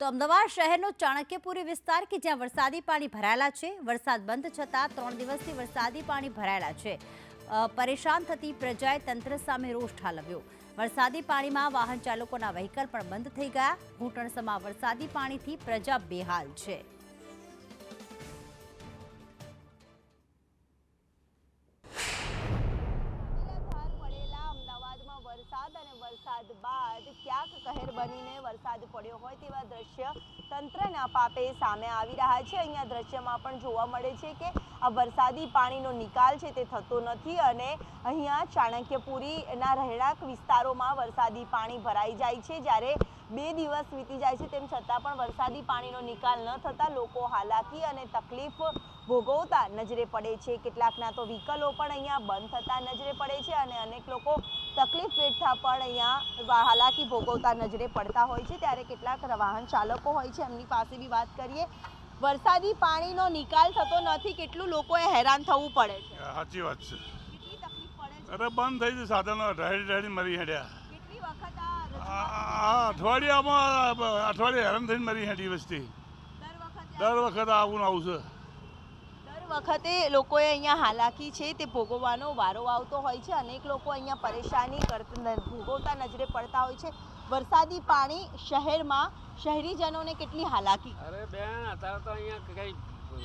તો અમદાવાદ શહેરનો ચાણક્યપુરી વિસ્તાર કે જ્યાં વરસાદી પાણી ભરાયેલા છે? વરસાદ બંધ છતાં ત્રણ દિવસથી વરસાદી પાણી ભરાયેલા છે. પરેશાન થતી પ્રજાએ તંત્ર સામે રોષ ઠાલવ્યો. વરસાદી પાણીમાં વાહન ચાલકોના વ્હીકલ પણ બંધ થઈ ગયા. ઘૂંટણસમાં વરસાદી પાણીથી પ્રજા બેહાલ છે. વરસાદ બાદ ક્યાંક કહેર બનીને વરસાદ પડ્યો હોય તેવા દ્રશ્ય તંત્રના પાપે સામે આવી રહ્યા છે. અહીંયા દ્રશ્યમાં પણ જોવા મળે છે કે આ વરસાદી પાણીનો નિકાલ છે તે થતો નથી અને અહીંયા ચાણક્યપુરીના રહેણાંક વિસ્તારોમાં વરસાદી પાણી ભરાઈ જાય છે. જ્યારે બે દિવસ વીતી જાય છે તેમ છતાં પણ વરસાદી પાણીનો નિકાલ ન થતાં લોકો હાલાકી અને તકલીફ ભોગવતા નજરે પડે છે. કેટલાકના તો વ્હીકલો પણ અહીંયા બંધ થતા નજરે પડે છે અને અનેક લોકો તકલીફ પણ અહીંયા હાલાકી ભોગવતા નજરે પડતા હોય છે. ત્યારે કેટલાક વાહન ચાલકો હોય છે. એમની પાસે બી વાત કરીએ. વરસાદી પાણીનો નિકાલ થતો નથી. કેટલું લોકોએ હેરાન થવું પડે છે. સાચી વાત છે. અરે બંધ થઈ ગયું. સાધનો રહેડી રહેડી મરી હેડ્યા. અઠવાડિયામાં અઠવાડિયે હેરાન થઈને મરી હેડી વસ્તી. દર વખતે આવું આવું છે. વખતે લોકોએ અહીંયા હાલાકી છે તે ભોગવવાનો વારો આવતો હોય છે. અનેક લોકો અહીંયા પરેશાની ભોગવતા નજરે પડતા હોય છે. વરસાદી પાણી શહેરમાં શહેરીજનોને કેટલી હાલાકી? અરે બેન અત્યારે તો અહીંયા કઈ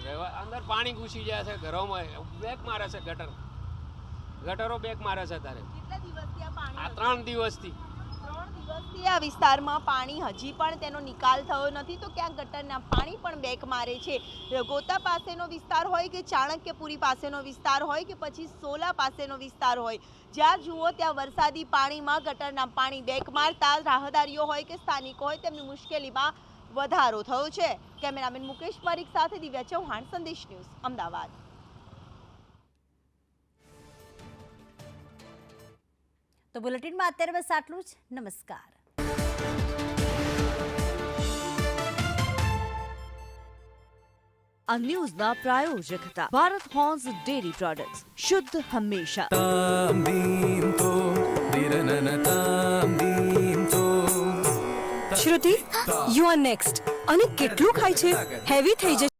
રહેવા અંદર પાણી ઘૂસી જાય છે ઘરોમાં બેક મારે છે ગટર. ગટરો બેક મારે છે અત્યારે. કેટલા દિવસથી આ આ પાણી ત્રણ દિવસથી. દિવસથી આ વિસ્તારમાં પાણી હજી પણ તેનો નિકાલ થયો નથી, તો ક્યાંક ગટરના પાણી પણ બેક મારે છે? ગોતા પાસેનો વિસ્તાર હોય કે ચાણક્યપુરી પાસેનો વિસ્તાર હોય કે પછી સોલા પાસેનો વિસ્તાર હોય? જ્યાં જુઓ ત્યાં વરસાદી પાણીમાં ગટરના પાણી બેક મારતા રાહદારીઓ હોય કે સ્થાનિકો હોય, તેમની મુશ્કેલીમાં વધારો થયો છે. કેમેરામેન મુકેશ પરીખ સાથે દિવ્યા ચૌહાણ, સંદેશ ન્યૂઝ, અમદાવાદ. તો બુલેટિનમાં અત્યારે બસ આટલું જ. નમસ્કાર. આ ન્યૂઝના પ્રાયોજક હતા. Bharat horns dairy products. શુદ્ધ હંમેશા. શ્રુતિ યુ આર નેક્સ્ટ અને કેટલું ખાય છે? હેવી થઈ જશે.